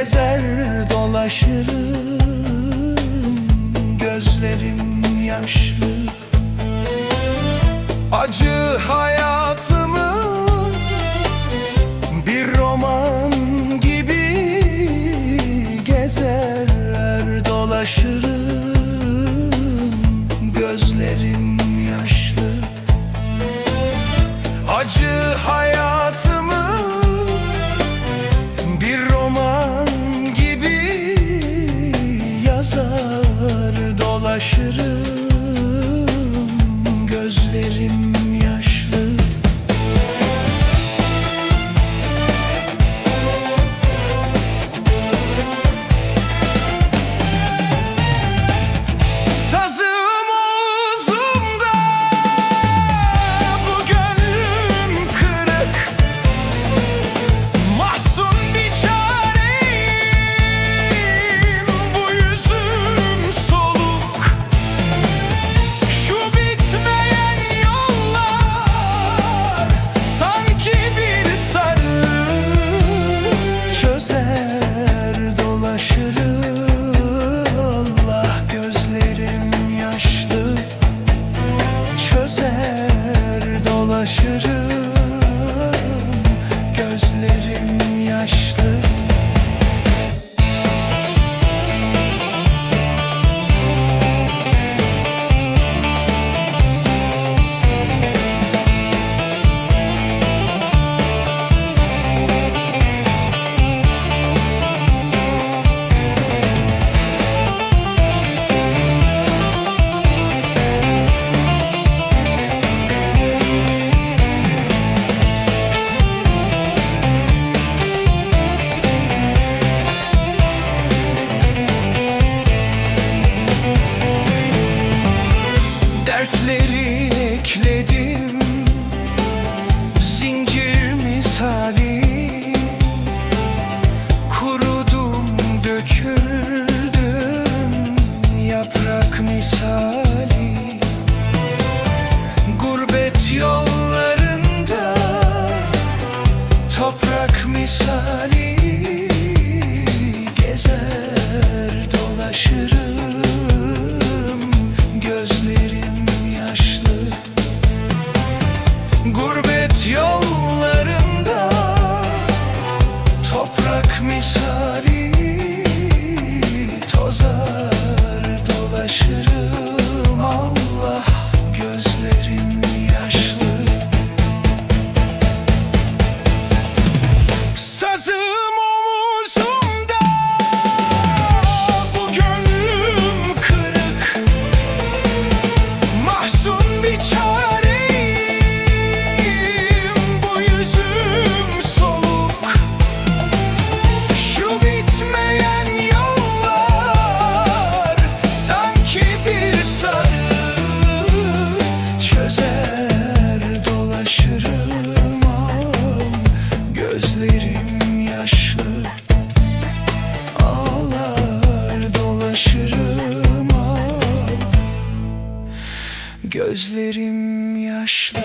Gezer dolaşırım Gözlerim yaşlı. Acı hayatımı Bir roman gibi Gezer dolaşırım Gözlerim yaşlı. Acı hayat dolaşırım. Dertleri ekledim. Zincir misali. Kurudum döküldüm. Yaprak misali. Gurbet yollarında Toprak misali. Gözlerim yaşlı.